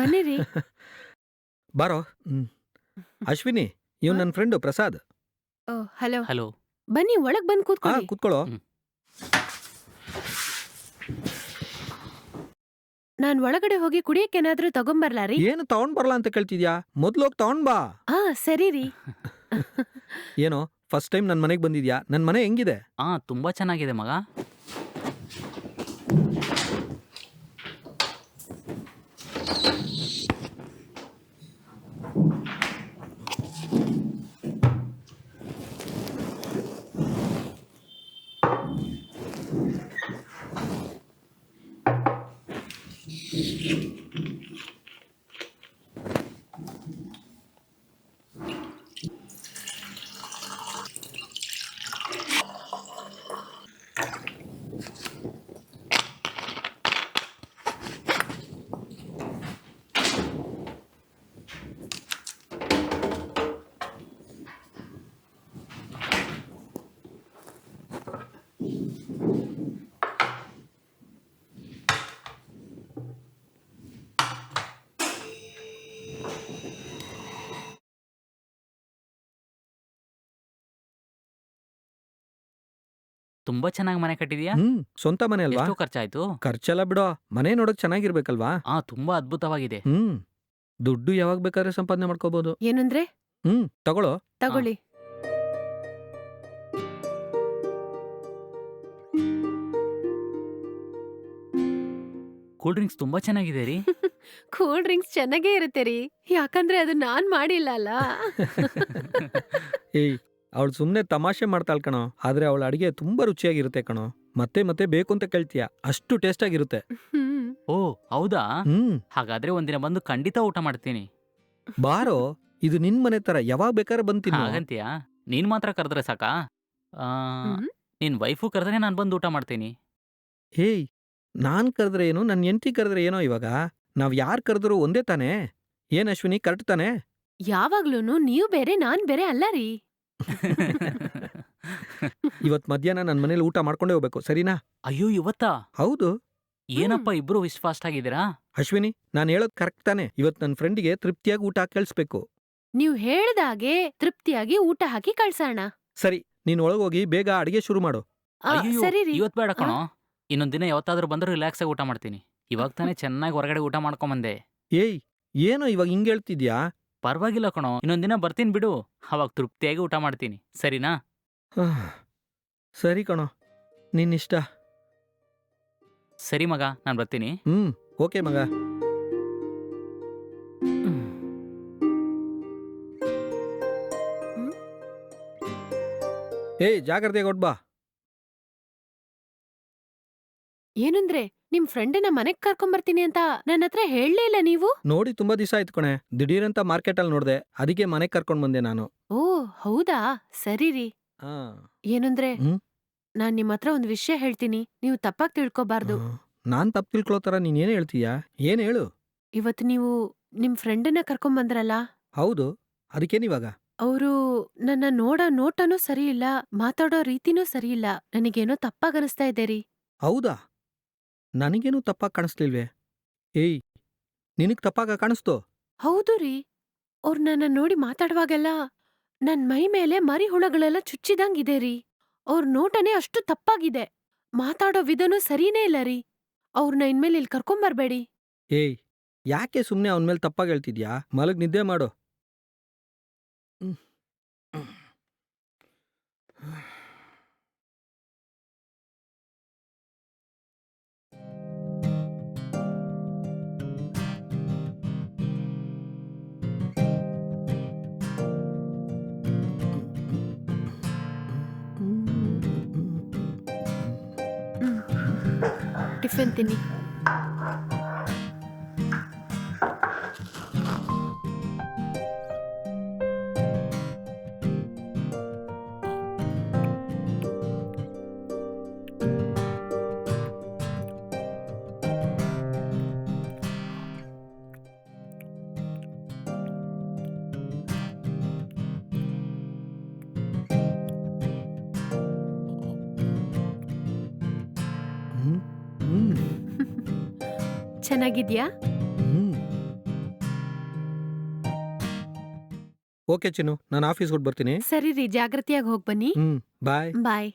ಬನ್ನಿರಿ. ಬಾರೋ. ಹ್ಮ್. ಅಶ್ವಿನಿ ಇವ್ ನನ್ನ ಫ್ರೆಂಡು ಪ್ರಸಾದ್. ಓ ಹಲೋ. ಹಲೋ. ಬನ್ನಿ ಒಳಗ್ ಬಂದ್ ಹಾ ಕೂತ್ಕೊಳ್ಳಿ. ಕೂತ್ಕೊಳ್ಳೋ ನಾನ್ ಒಳಗಡೆ ಹೋಗಿ ಕುಡಿಯಕ್ಕೇನಾದ್ರೂ ತಗೊಂಬರ್ಲಾ ರೀ? ಏನು ತಗೊಂಡ್ ಬರಲ್ಲ ಅಂತ ಕೇಳ್ತಿದ್ಯಾ? ಮೊದ್ಲು ಹೋಗಿ ತಗೊಂಡ್ ಬಾ. ಹಾ ಸರಿ ರೀ. ಏನೋ ಫಸ್ಟ್ ಟೈಮ್ ನನ್ನ ಮನೆಗೆ ಬಂದಿದ್ಯಾ? ನನ್ನ ಮನೆ ಹೆಂಗಿದೆ? ಆ ತುಂಬಾ ಚೆನ್ನಾಗಿದೆ ಮಗ. ತುಂಬಾ ಚೆನ್ನಾಗಿ ಮನೆ ಕಟ್ಟಿದ್ಯಾ? ಹ್ಮ್ ಸ್ವಂತ ಮನೆ ಅಲ್ವಾ? ಎಷ್ಟು ಖರ್ಚಾಯ್ತು. ಖರ್ಚೆಲ್ಲ ಬಿಡೋ ಮನೆ ನೋಡಕ್ ಚೆನ್ನಾಗಿರ್ಬೇಕಲ್ವಾ? ಆ ತುಂಬಾ ಅದ್ಭುತವಾಗಿದೆ. ಹ್ಮ್ ದುಡ್ಡು ಯಾವಾಗ ಬೇಕಾದ್ರೆ ಸಂಪಾದನೆ ಮಾಡ್ಕೋಬಹುದು ಏನಂದ್ರೆ? ಹ್ಮ್ ತಗೊಳ್ಳೋ. ತಗೊಳ್ಳಿ. ಕೂಲ್ ಡ್ರಿಂಕ್ಸ್ ತುಂಬಾ ಚೆನ್ನಾಗಿದೆ ರೀ. ಕೂಲ್ ಡ್ರಿಂಕ್ಸ್ ಚೆನ್ನಾಗೇ ಇರುತ್ತೆ ರೀ. ಯಾಕಂದ್ರೆ ಅದು ನಾನ್ ಮಾಡಿಲ್ಲ ಅಲ್ಲ. ಏಯ್ ಅವಳು ಸುಮ್ಮನೆ ತಮಾಷೆ ಮಾಡ್ತಾಳ್ ಕಣೋ ಆದ್ರೆ ಅವಳ ಅಡುಗೆ ತುಂಬಾ ರುಚಿಯಾಗಿರುತ್ತೆ ಕಣೋ. ಮತ್ತೆ ಮತ್ತೆ ಬೇಕು ಅಂತ ಕೇಳ್ತೀಯ? ಅಷ್ಟು ಟೇಸ್ಟ್ ಆಗಿರುತ್ತೆ ಹ್ಮ್ ಓ ಹೌದಾ? ಹ್ಮ್. ಹಾಗಾದ್ರೆ ಒಂದಿನ ಬಂದು ಖಂಡಿತ ಊಟ ಮಾಡ್ತೀನಿ. ಬಾರೋ ಇದು ನಿನ್ ಮನೆ ತರ ಯಾವಾಗ ಬೇಕಾದ್ರೆ ಬಂತೀನಿ ಹಾಗಂತೀಯಾ? ನೀನ್ ಮಾತ್ರ ಕರೆದ್ರೆ ಸಾಕಾ? ಆ, ಹ್ಮ್. ನಿನ್ ವೈಫು ಕರೆದ್ರೆ ನಾನು ಬಂದು ಊಟ ಮಾಡ್ತೀನಿ. ಹೇಯ್ ನಾನ್ ಕರೆದ್ರೆ ಏನು ನನ್ನ ಹೆಂಡತಿ ಕರೆದ್ರೆ ಏನೋ ಇವಾಗ? ನಾವ್ ಯಾರ್ ಕರೆದ್ರು ಒಂದೇ ತಾನೇ? ಏನ್ ಅಶ್ವಿನಿ ಕರೆಕ್ಟ್ ತಾನೇ? ಯಾವಾಗ್ಲೂ ನೀವು ಬೇರೆ ನಾನ್ ಬೇರೆ ಅಲ್ಲ ರೀ. ಇವತ್ ಮಧ್ಯಾಹ್ನ ನನ್ ಮನೇಲಿ ಊಟ ಮಾಡ್ಕೊಂಡೇ ಹೋಗ್ಬೇಕು ಸರಿನಾ? ಅಯ್ಯೋ ಇವತ್ತಾ? ಹೌದು. ಏನಪ್ಪ ಇಬ್ರು ಇಷ್ಟು ಫಾಸ್ಟ್ ಆಗಿದ್ದೀರಾ? ಅಶ್ವಿನಿ ನಾನ್ ಹೇಳೋದ್ ಕರೆಕ್ಟ್ ತಾನೆ. ಇವತ್ ನನ್ನ ಫ್ರೆಂಡಿಗೆ ತೃಪ್ತಿಯಾಗಿ ಊಟ ಕಳಿಸ್ಬೇಕು. ನೀವ್ ಹೇಳ್ದಾಗೆ ತೃಪ್ತಿಯಾಗಿ ಊಟ ಹಾಕಿ ಕಳ್ಸೋಣ. ಸರಿ ನೀನ್ ಒಳಗೋಗಿ ಬೇಗ ಅಡಿಗೆ ಶುರು ಮಾಡು. ಆ, ಅಯ್ಯೋ ಸರಿ ರೀ. ಇವತ್ ಬೇಡ ಕಣೋ. ಇನ್ನೊಂದ್ ದಿನ ಯಾವತ್ತಾದ್ರೂ ಬಂದ್ರೆ ರಿಲ್ಯಾಕ್ಸ್ ಆಗಿ ಊಟ ಮಾಡ್ತೀನಿ. ಇವಾಗ ತಾನೇ ಚೆನ್ನಾಗಿ ಹೊರಗಡೆ ಊಟ ಮಾಡ್ಕೊಂಬಂದೆ ಏಯ್ ಏನೋ ಇವಾಗ ಹಿಂಗ್ ಹೇಳ್ತಿದ್ಯಾ? ಪರವಾಗಿಲ್ಲ ಕಣೋ. ಇನ್ನೊಂದಿನ ದಿನ ಬರ್ತೀನಿ ಬಿಡು. ಅವಾಗ ತೃಪ್ತಿಯಾಗಿ ಊಟ ಮಾಡ್ತೀನಿ. ಸರಿನಾ? ಸರಿ ಕಣೋ. ನಿನ್ನಿಷ್ಟ. ಸರಿ ಮಗ ನಾನು ಬರ್ತೀನಿ. ಹ್ಮ್ ಓಕೆ ಮಗ. ಏಯ್ ಜಾಗ್ರತೆ ಬಾ. ಏನಂದ್ರೆ ನಿಮ್ ಫ್ರೆಂಡನ್ನ ಮನೆಗ್ ಕರ್ಕೊಂಬರ್ತೀನಿ ಅಂತ ನನ್ನ ಹತ್ರ ಹೇಳಲೇ ಇಲ್ಲ ನೀವು? ನೋಡಿ ತುಂಬಾ ದಿವಸ ಆಯ್ತು ಕಣೆ. ದಿಢೀರಂತ ಮಾರ್ಕೆಟ್ ಅಲ್ಲಿ ನೋಡ್ದೆ. ಅದಕ್ಕೆ ಮನೆಗ್ ಕರ್ಕೊಂಡ್ ಬಂದೆ ನಾನು. ಓ ಹೌದಾ? ಸರಿ ರೀ. ಆ, ಏನಂದ್ರೆ ಹ್ಮ್? ನಾನ್ ನಿಮ್ ಹತ್ರ ಒಂದ್ ವಿಷಯ ಹೇಳ್ತೀನಿ. ನೀವು ತಪ್ಪಾಗ್ ತಿಳ್ಕೊಬಾರ್ದು. ಆ, ನಾನ್ ತಪ್ಪು ತಿಳ್ಕೊಳೋ ತರ ನೀನ್ ಏನ್ ಹೇಳ್ತೀಯಾ? ಏನ್ ಹೇಳು? ಇವತ್ತು ನೀವು ನಿಮ್ ಫ್ರೆಂಡನ್ನ ಕರ್ಕೊಂಬಂದ್ರಲ್ಲ ಹೌದು. ಅದಕ್ಕೇನಿವಾಗ? ಅವರು ನನ್ನ ನೋಡೋ ನೋಟನೂ ಸರಿ ಇಲ್ಲ ಮಾತಾಡೋ ರೀತಿನೂ ಸರಿ ಇಲ್ಲ. ನನಗೇನೋ ತಪ್ಪಾಗನಿಸ್ತಾ ಇದೆ ರೀ. ಹೌದಾ? ನನಗೇನು ತಪ್ಪಾಗಿ ಕಾಣಿಸ್ಲಿಲ್ವೇ? ಏಯ್ ನಿನಗ್ ತಪ್ಪಾಗ ಕಾಣಿಸ್ತು? ಹೌದು ರೀ. ಅವ್ರ್ ನನ್ನ ನೋಡಿ ಮಾತಾಡುವಾಗೆಲ್ಲ ನನ್ ಮೈ ಮೇಲೆ ಮರಿ ಹುಳಗಳೆಲ್ಲ ಚುಚ್ಚಿದಂಗಿದೆ ರೀ. ಅವ್ರ ನೋಟನೇ ಅಷ್ಟು ತಪ್ಪಾಗಿದೆ. ಮಾತಾಡೋ ವಿಧನೂ ಸರಿನೇ ಇಲ್ಲ ರೀ. ಅವ್ರನ್ನ ಇನ್ಮೇಲೆ ಇಲ್ಲಿ ಕರ್ಕೊಂಬರ್ಬೇಡಿ ಏಯ್ ಯಾಕೆ ಸುಮ್ನೆ ಅವನ ಮೇಲೆ ತಪ್ಪಾಗಿ ಹೇಳ್ತಿದ್ಯಾ? ಮಲಗ್ ನಿದ್ದೆ ಮಾಡು. ಹ್ಮ್. ಟಿಫಿನ್ ಚೆನ್ನಾಗಿದ್ಯಾ ಓಕೆ ಚಿನ್ನು ನಾನು ಆಫೀಸ್ ಕೊಟ್ಟು ಬರ್ತೀನಿ ಸರಿ ರೀ ಜಾಗ್ರತೆಯಾಗಿ ಹೋಗಿ ಬನ್ನಿ ಹ್ಮ್ ಬಾಯ್ ಬಾಯ್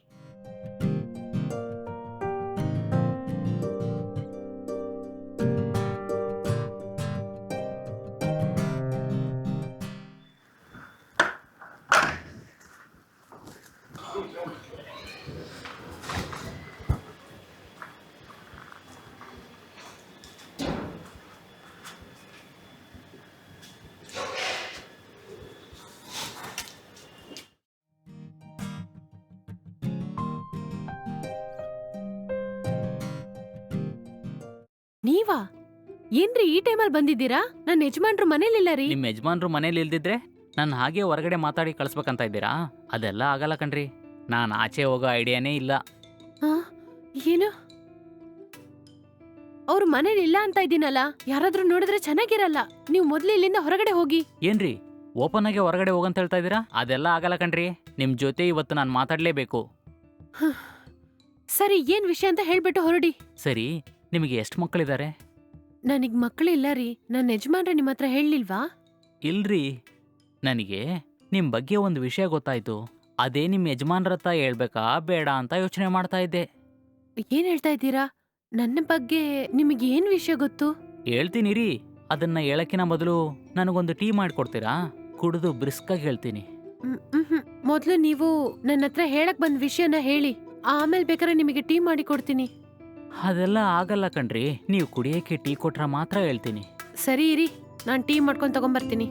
ಏನ್ರಿ ಈ ಟೈಮಲ್ಲಿ ಬಂದಿದ್ದೀರಾ? ನನ್ನ ಯಜಮಾನ್ರು ಮನೇಲಿಲ್ಲ ರೀ. ನಿಮ್ಮ ಯಜಮಾನ್ರು ಮನೇಲಿ ಇಲ್ದಿದ್ರೆ ನಾನು ಹಾಗೆ ಹೊರಗಡೆ ಮಾತಾಡಿ ಕಳಿಸ್ಬೇಕಂತ ಇದ್ದೀರಾ? ಅದೆಲ್ಲ ಆಗಲ್ಲ ಕಣ್ರಿ. ನಾನು ಆಚೆ ಹೋಗೋ ಐಡಿಯಾನೇ ಇಲ್ಲ. ಆ, ಏನು? ಅವ್ರು ಮನೇಲಿ ಇಲ್ಲ ಅಂತ ಇದ್ದೀನಲ್ಲ ಯಾರಾದ್ರೂ ನೋಡಿದ್ರೆ ಚೆನ್ನಾಗಿರಲ್ಲ. ನೀವು ಮೊದ್ಲು ಇಲ್ಲಿಂದ ಹೊರಗಡೆ ಹೋಗಿ. ಏನ್ರಿ? ಓಪನ್ ಆಗಿ ಹೊರಗಡೆ ಹೋಗಂತ ಹೇಳ್ತಾ ಇದ್ದೀರಾ? ಅದೆಲ್ಲ ಆಗಲ್ಲ ಕಣ್ರಿ. ನಿಮ್ಮ ಜೊತೆ ಇವತ್ತು ನಾನು ಮಾತಾಡಲೇಬೇಕು. ಸರಿ ಏನ್ ವಿಷಯ ಅಂತ ಹೇಳ್ಬಿಟ್ಟು ಹೊರಡಿ. ಸರಿ ನಿಮಗೆ ಎಷ್ಟು ಮಕ್ಕಳಿದ್ದಾರೆ? ನನಗ್ ಮಕ್ಕಳಿಲ್ಲ ರೀ ನನ್ನ ಯಜಮಾನ್ರೆ ನಿಮ್ಮ ಹತ್ರ ಹೇಳಿಲ್ವಾ ಇಲ್ರಿ. ನನಗೆ ನಿಮ್ಮ ಬಗ್ಗೆ ಒಂದು ವಿಷಯ ಗೊತ್ತಾಯ್ತು. ಅದೇ ನಿಮ್ಮ ಯಜಮಾನ್ರ ಹತ್ರ ಹೇಳ್ಬೇಕಾ ಬೇಡ ಅಂತ ಯೋಚನೆ ಮಾಡ್ತಾ ಇದ್ದೆ. ಏನ್ ಹೇಳ್ತಾ ಇದ್ದೀರಾ? ನನ್ನ ಬಗ್ಗೆ ನಿಮಗೆ ಏನ್ ವಿಷಯ ಗೊತ್ತು? ಹೇಳ್ತೀನಿ ರೀ ಅದನ್ನ ಹೇಳಕ್ಕಿನ ಮೊದಲು ನನಗೊಂದು ಟೀ ಮಾಡಿಕೊಡ್ತೀರಾ? ಕುಡಿದು ಬ್ರಿಸ್ಕಾಗಿ ಹೇಳ್ತೀನಿ. ಮ್, ಮ್ಹ್ಮ್. ಮೊದ್ಲು ನೀವು ನನ್ನ ಹತ್ರ ಹೇಳಕ್ ಬಂದ ವಿಷಯನ ಹೇಳಿ. ಆಮೇಲೆ ಬೇಕಾದ್ರೆ ನಿಮಗೆ ಟೀ ಮಾಡಿ ಕೊಡ್ತೀನಿ. ಅದೆಲ್ಲ ಆಗಲ್ಲ ಕಣ್ರಿ. ನೀವು ಕುಡಿಯೋಕ್ಕೆ ಟೀ ಕೊಟ್ರೆ ಮಾತ್ರ ಹೇಳ್ತೀನಿ. ಸರಿ ಇರಿ, ನಾನು ಟೀ ಮಾಡ್ಕೊಂಡು ತಗೊಂಬರ್ತೀನಿ.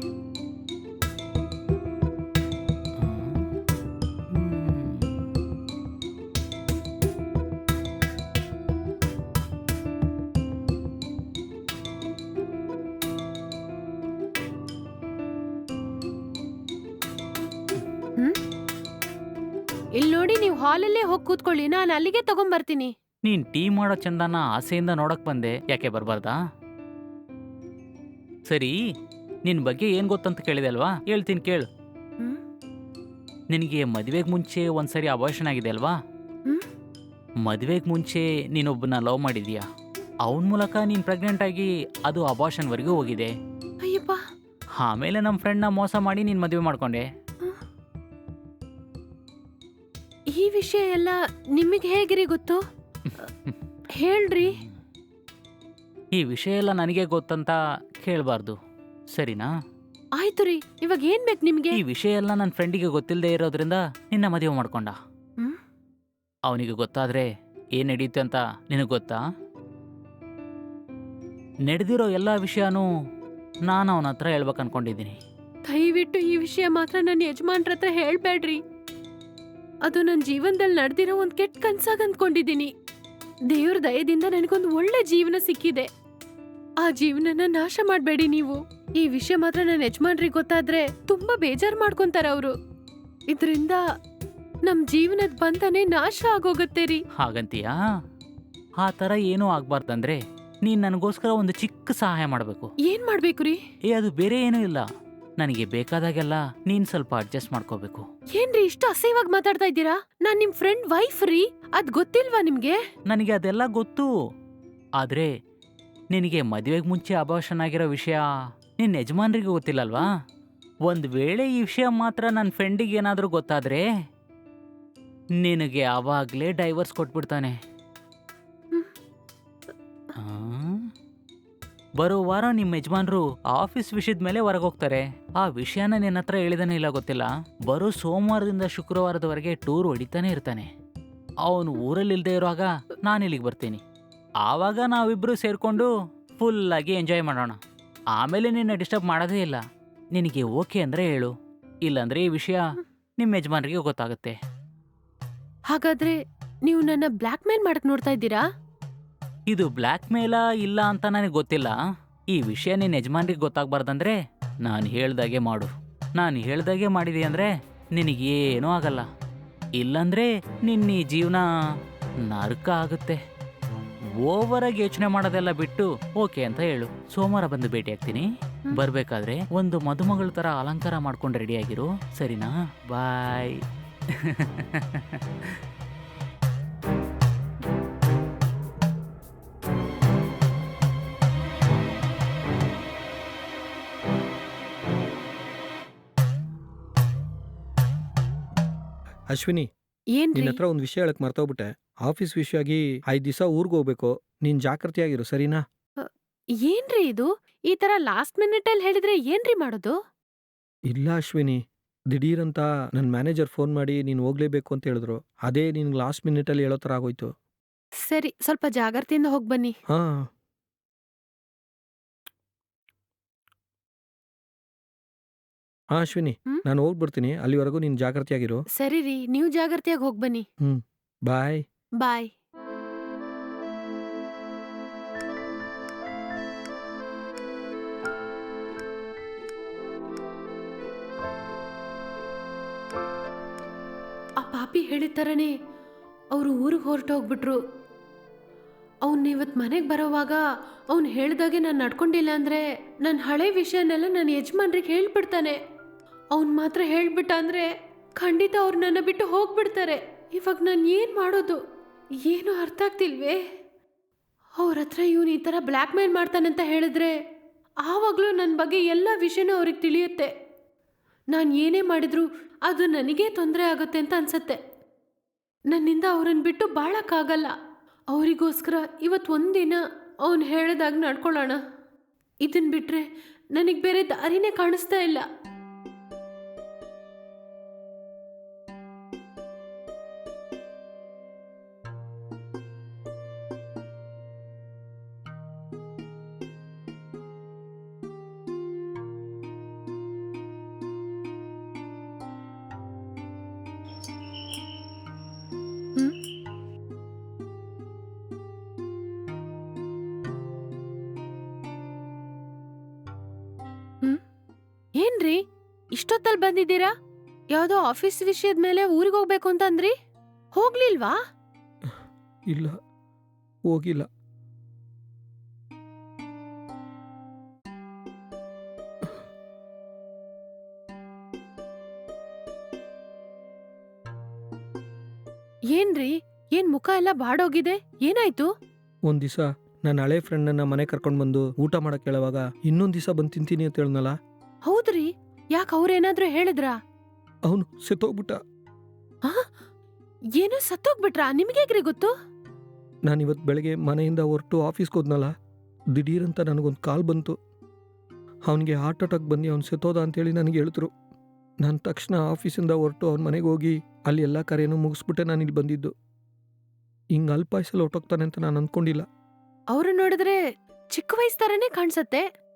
ಇಲ್ಲಿ ನೋಡಿ ನೀವು ಹಾಲಲ್ಲೇ ಹೋಗಿ ಕೂತ್ಕೊಳ್ಳಿ, ನಾನು ಅಲ್ಲಿಗೆ ತಗೊಂಬರ್ತೀನಿ. ನೀನ್ ಟೀ ಮಾಡೋ ಚಂದನ ಆಸೆಯಿಂದ ನೋಡಕ್ ಬಂದೆ ಯಾಕೆ ಬರ್ಬಾರ್ದಾ? ಸರಿ ನಿನ್ ಬಗ್ಗೆ ಏನ್ ಗೊತ್ತಂತ ಕೇಳಿದೆ ಅಲ್ವಾ? ಹೇಳ್ತೀನಿ ಕೇಳು. ಹ್ಮ್? ನಿನಗೆ ಮದುವೆಗೆ ಮುಂಚೆ ಒಂದ್ಸರಿ ಅಬಾರ್ಷನ್ ಆಗಿದೆ ಅಲ್ವಾ? ಹ್ಮ್? ಮದುವೆಗೆ ಮುಂಚೆ ನೀನೊಬ್ಬನ ಲವ್ ಮಾಡಿದ್ಯಾ? ಅವನ ಮೂಲಕ ನೀನ್ ಪ್ರೆಗ್ನೆಂಟ್ ಆಗಿ ಅದು ಅಬಾರ್ಷನ್ವರೆಗೂ ಹೋಗಿದೆ. ಅಯ್ಯಪ್ಪ! ಆಮೇಲೆ ನಮ್ಮ ಫ್ರೆಂಡ್ನ ಮೋಸ ಮಾಡಿ ನೀನ್ ಮದುವೆ ಮಾಡ್ಕೊಂಡೆ. ಈ ವಿಷಯ ಎಲ್ಲ ನಿಮಗೆ ಹೇಗಿರಿ ಗೊತ್ತು? ಹೇಳ್ರಿ. ಈ ವಿಷಯ ಎಲ್ಲ ನನಗೆ ಗೊತ್ತಂತ ಕೇಳಬಾರ್ದು ಸರಿನಾ? ಆಯ್ತು ರೀ ಇವಾಗ ಏನ್ ಬೇಕು ನಿಮ್ಗೆ? ಈ ವಿಷಯ ಎಲ್ಲ ನನ್ನ ಫ್ರೆಂಡಿಗೆ ಗೊತ್ತಿಲ್ಲದೆ ಇರೋದ್ರಿಂದ ನಿನ್ನ ಮದುವೆ ಮಾಡ್ಕೊಂಡ. ಹ್ಮ್? ಅವನಿಗೆ ಗೊತ್ತಾದ್ರೆ ಏನ್ ನಡೀತು ಅಂತ ನಿನಗೆ ಗೊತ್ತಾ? ನಡೆದಿರೋ ಎಲ್ಲ ವಿಷಯನೂ ನಾನು ಅವನ ಹತ್ರ ಹೇಳ್ಬೇಕು ಅನ್ಕೊಂಡಿದ್ದೀನಿ. ದಯವಿಟ್ಟು ಈ ವಿಷಯ ಮಾತ್ರ ನನ್ನ ಯಜಮಾನ್ರ ಹತ್ರ ಹೇಳ್ಬೇಡ್ರಿ. ಅದು ನನ್ನ ಜೀವನದಲ್ಲಿ ನಡೆದಿರೋ ಒಂದು ಕೆಟ್ಟ ಕನ್ಸಾಗ ಅಂದ್ಕೊಂಡಿದ್ದೀನಿ. ದೇವ್ರ ದಯದಿಂದ ನನಗೊಂದು ಒಳ್ಳೆ ಜೀವನ ಸಿಕ್ಕಿದೆ. ಆ ಜೀವನನ ನಾಶ ಮಾಡಬೇಡಿ ನೀವು. ಈ ವಿಷಯ ಮಾತ್ರ ನನ್ನ ಯಜಮಾನ್ರಿಗೆ ಗೊತ್ತಾದ್ರೆ ತುಂಬಾ ಬೇಜಾರ್ ಮಾಡ್ಕೊಂತಾರ ಅವರು. ಇದರಿಂದ ನಮ್ ಜೀವನದ ಬಂಧನೆ ನಾಶ ಆಗೋಗತ್ತೆ ರೀ. ಹಾಗಂತೀಯಾ? ಆ ಥರ ಏನೂ ಆಗ್ಬಾರ್ದಂದ್ರೆ ನೀನು ನನಗೋಸ್ಕರ ಒಂದು ಚಿಕ್ಕ ಸಹಾಯ ಮಾಡಬೇಕು. ಏನ್ ಮಾಡ್ಬೇಕು ರೀ? ಏ ಅದು ಬೇರೆ ಏನೂ ಇಲ್ಲ. ನನಗೆ ಬೇಕಾದಾಗೆಲ್ಲ ನೀನು ಸ್ವಲ್ಪ ಅಡ್ಜಸ್ಟ್ ಮಾಡ್ಕೋಬೇಕು. ಏನ್ರಿ ಇಷ್ಟು ಅಸಹ್ಯವಾಗಿ ಮಾತಾಡ್ತಾ ಇದ್ದೀರಾ? ನಾನ್ ನಿಮ್ ಫ್ರೆಂಡ್ ವೈಫ್ ರೀ. ಅದ್ ಗೊತ್ತಿಲ್ವಾ ನಿಮ್ಗೆ? ನನಗೆ ಅದೆಲ್ಲ ಗೊತ್ತು. ಆದ್ರೆ ನಿನಗೆ ಮದುವೆಗೆ ಮುಂಚೆ ಅಭಾಷಣ ಆಗಿರೋ ವಿಷಯ ನಿನ್ನ ಯಜಮಾನ್ರಿಗೆ ಗೊತ್ತಿಲ್ಲಲ್ವಾ? ಒಂದು ವೇಳೆ ಈ ವಿಷಯ ಮಾತ್ರ ನನ್ನ ಫ್ರೆಂಡಿಗೆ ಏನಾದರೂ ಗೊತ್ತಾದರೆ ನಿನಗೆ ಆವಾಗಲೇ ಡೈವರ್ಸ್ ಕೊಟ್ಬಿಡ್ತಾನೆ. ಆ? ಬರೋ ವಾರ ನಿಮ್ಮ ಯಜಮಾನ್ರು ಆಫೀಸ್ ವಿಷಯದ ಮೇಲೆ ಹೊರಗೆ ಹೋಗ್ತಾರೆ ಆ ವಿಷಯನ ನಿನ್ನ ಹತ್ರ ಹೇಳಿದಾನೆ ಇಲ್ಲ ಗೊತ್ತಿಲ್ಲ. ಬರೋ ಸೋಮವಾರದಿಂದ ಶುಕ್ರವಾರದವರೆಗೆ ಟೂರ್ ಹೊಡಿತಾನೆ ಇರ್ತಾನೆ. ಅವನು ಊರಲ್ಲಿ ಇಲ್ಲದೆ ಇರುವಾಗ ನಾನು ಇಲ್ಲಿಗೆ ಬರ್ತೀನಿ. ಆವಾಗ ನಾವಿಬ್ಬರು ಸೇರಿಕೊಂಡು ಫುಲ್ಲಾಗಿ ಎಂಜಾಯ್ ಮಾಡೋಣ. ಆಮೇಲೆ ನಿನ್ನ ಡಿಸ್ಟರ್ಬ್ ಮಾಡೋದೇ ಇಲ್ಲ. ನಿನಗೆ ಓಕೆ ಅಂದರೆ ಹೇಳು. ಇಲ್ಲಾಂದ್ರೆ ಈ ವಿಷಯ ನಿಮ್ಮ ಯಜಮಾನ್ರಿಗೆ ಗೊತ್ತಾಗುತ್ತೆ. ಹಾಗಾದ್ರೆ ನೀವು ನನ್ನ ಬ್ಲ್ಯಾಕ್ ಮೇಲ್ ಮಾಡಕ್ ನೋಡ್ತಾ ಇದ್ದೀರಾ? ಇದು ಬ್ಲ್ಯಾಕ್ ಮೇಲಾ ಇಲ್ಲ ಅಂತ ನನಗೆ ಗೊತ್ತಿಲ್ಲ. ಈ ವಿಷಯ ನಿನ್ನ ಯಜಮಾನ್ರಿಗೆ ಗೊತ್ತಾಗ್ಬಾರ್ದಂದ್ರೆ ನಾನು ಹೇಳ್ದಾಗೆ ಮಾಡು. ನಾನು ಹೇಳ್ದಾಗೆ ಮಾಡಿದೆ ಅಂದರೆ ನಿನಗೇನೂ ಆಗಲ್ಲ. ಇಲ್ಲಂದ್ರೆ ನಿನ್ನ ಈ ಜೀವನ ನರಕ ಆಗುತ್ತೆ. ಓವರಾಗಿ ಯೋಚನೆ ಮಾಡೋದೆಲ್ಲ ಬಿಟ್ಟು ಓಕೆ ಅಂತ ಹೇಳು. ಸೋಮವಾರ ಬಂದು ಭೇಟಿ ಆಗ್ತೀನಿ. ಬರ್ಬೇಕಾದ್ರೆ ಒಂದು ಮದುಮಗಳ ಥರ ಅಲಂಕಾರ ಮಾಡ್ಕೊಂಡು ರೆಡಿಯಾಗಿರು ಸರಿನಾ? ಬಾಯ್ ಅಶ್ವಿನಿ ಏನ್ರಿ? ನಿನ್ನ ಹತ್ರ ಒಂದು ವಿಷಯ ಹೇಳಕ್ ಮರ್ತೋಗ್ಬಿಟ್ಟೆ. ಆಫೀಸ್ ವಿಷಯವಾಗಿ ಐದ್ ದಿವಸ ಊರ್ಗ್ ಹೋಗ್ಬೇಕು. ನೀನ್ ಜಾಗೃತಿಯಾಗಿರು ಸರಿನಾ? ಏನ್ರಿ ಇದು? ಈ ತರ ಲಾಸ್ಟ್ ಮಿನಿಟ್ ಅಲ್ಲಿ ಹೇಳಿದ್ರೆ ಏನ್ರಿ ಮಾಡೋದು? ಇಲ್ಲ ಅಶ್ವಿನಿ. ದಿಢೀರಂತ ನನ್ನ ಮ್ಯಾನೇಜರ್ ಫೋನ್ ಮಾಡಿ ನೀನು ಹೋಗ್ಲೇಬೇಕು ಅಂತ ಹೇಳಿದ್ರು. ಅದೇ ನಿನ್ಗೆ ಲಾಸ್ಟ್ ಮಿನಿಟ್ ಅಲ್ಲಿ ಹೇಳೋ ಥರ ಆಗೋಯ್ತು. ಸರಿ ಸ್ವಲ್ಪ ಜಾಗ್ರತೆಯಿಂದ ಹೋಗ್ಬನ್ನಿ ಹಾ. ಹಾ ಅಶ್ವಿನಿ ಹ್ಮ್? ನಾನು ಹೋಗ್ಬಿಡ್ತೀನಿ. ಅಲ್ಲಿವರೆಗೂ ನೀನು ಜಾಗೃತಿಯಾಗಿರು ಸರಿ ರೀ ನೀವು ಜಾಗ್ರತೆಯಾಗಿ ಹೋಗಿ ಬನ್ನಿ. ಬಾಯ್. ಬಾಯ್. ಆ ಪಾಪಿ ಹೇಳಿದ ಥರನೇ ಅವರು ಊರಿಗೆ ಹೊರಟೋಗ್ಬಿಟ್ರು ಅವ್ನು ಇವತ್ತು ಮನೆಗೆ ಬರೋವಾಗ ಅವ್ನು ಹೇಳ್ದಾಗೆ ನಾನು ನಡ್ಕೊಂಡಿಲ್ಲ ಅಂದರೆ ನನ್ನ ಹಳೆ ವಿಷಯನೆಲ್ಲ ನನ್ನ ಯಜಮಾನ್ರಿಗೆ ಹೇಳ್ಬಿಡ್ತಾನೆ. ಅವ್ನು ಮಾತ್ರ ಹೇಳ್ಬಿಟ್ಟ ಅಂದರೆ ಖಂಡಿತ ಅವ್ರು ನನ್ನ ಬಿಟ್ಟು ಹೋಗ್ಬಿಡ್ತಾರೆ. ಇವಾಗ ನಾನು ಏನು ಮಾಡೋದು? ಏನು ಅರ್ಥ ಆಗ್ತಿಲ್ವೇ? ಅವ್ರ ಹತ್ರ ಇವನು ಈ ಥರ ಬ್ಲ್ಯಾಕ್ ಮೇಲ್ ಮಾಡ್ತಾನಂತ ಹೇಳಿದ್ರೆ ಆವಾಗಲೂ ನನ್ನ ಬಗ್ಗೆ ಎಲ್ಲ ವಿಷಯನೂ ಅವ್ರಿಗೆ ತಿಳಿಯುತ್ತೆ. ನಾನು ಏನೇ ಮಾಡಿದ್ರು ಅದು ನನಗೇ ತೊಂದರೆ ಆಗುತ್ತೆ ಅಂತ ಅನ್ಸತ್ತೆ. ನನ್ನಿಂದ ಅವ್ರನ್ನ ಬಿಟ್ಟು ಬಾಳಕ್ಕಾಗಲ್ಲ. ಅವರಿಗೋಸ್ಕರ ಇವತ್ತು ಒಂದಿನ ಅವನು ಹೇಳ್ದಾಗ ನಡ್ಕೊಳ್ಳೋಣ. ಇದನ್ನು ಬಿಟ್ರೆ ನನಗೆ ಬೇರೆ ದಾರಿನೇ ಕಾಣಿಸ್ತಾ ಇಲ್ಲ. ಇಷ್ಟೊತ್ತಲ್ಲಿ ಬಂದಿದ್ದೀರಾ? ಯಾವ್ದೋ ಆಫೀಸ್ ವಿಷಯದ ಮೇಲೆ ಊರಿಗೆ ಹೋಗ್ಬೇಕು ಅಂತಂದ್ರಿ ಹೋಗ್ಲಿಲ್ವಾ? ಇಲ್ಲ ಹೋಗಿಲ್ಲ. ಏನ್ರಿ ಏನ್ ಮುಖ ಎಲ್ಲ ಬಾಡೋಗಿದೆ? ಏನಾಯ್ತು? ಒಂದ್ ದಿವಸ ನನ್ನ ಹಳೆ ಫ್ರೆಂಡನ್ನ ಮನೆ ಕರ್ಕೊಂಡು ಬಂದು ಊಟ ಮಾಡಕ್ ಹೇಳುವಾಗ ಇನ್ನೊಂದ್ ದಿವಸ ಬಂದು ತಿಂತೀನಿ ಅಂತ ಹೇಳ್ನಲ್ಲ ಹೌದ್ರಿ. ಯಾಕೆ ಅವ್ರೇನಾದ್ರೂ ಹೇಳಿದ್ರಾ? ಅವನು ಸತ್ತೋಗ್ಬಿಟ್ಟ. ಏನೋ ಸತ್ತೋಗ್ಬಿಟ್ರಾ? ನಿಮ್ಗೇಗ್ರಿ ಗೊತ್ತು? ನಾನು ಇವತ್ತು ಬೆಳಗ್ಗೆ ಮನೆಯಿಂದ ಹೊರಟು ಆಫೀಸ್ಗೆ ಹೋದ್ನಲ್ಲ ದಿಢೀರಂತ ಅಂತ ನನಗೊಂದು ಕಾಲ್ ಬಂತು. ಅವನಿಗೆ ಹಾರ್ಟ್ ಅಟ್ಯಾಕ್ ಬಂದು ಅವ್ನು ಸೆತ್ತೋದ ಅಂತೇಳಿ ನನಗೆ ಹೇಳಿದ್ರು. ನಾನು ತಕ್ಷಣ ಆಫೀಸಿಂದ ಹೊರಟು ಅವ್ನ ಮನೆಗೆ ಹೋಗಿ ಅಲ್ಲಿ ಎಲ್ಲ ಕಾರ್ಯನೂ ಮುಗಿಸ್ಬಿಟ್ಟೆ ನಾನು ಇಲ್ಲಿ ಬಂದಿದ್ದು. ಹಿಂಗೆ ಅಲ್ಪಾಯಸಲ್ಲಿ ಹೊಟ್ಟೋಗ್ತಾನೆ ಅಂತ ನಾನು ಅಂದ್ಕೊಂಡಿಲ್ಲ ಅವ್ರು ನೋಡಿದ್ರೆ ಚಿಕ್ಕ ವಯಸ್ಸು ಥರನೇ ಕಾಣ್ಸತ್ತೆ.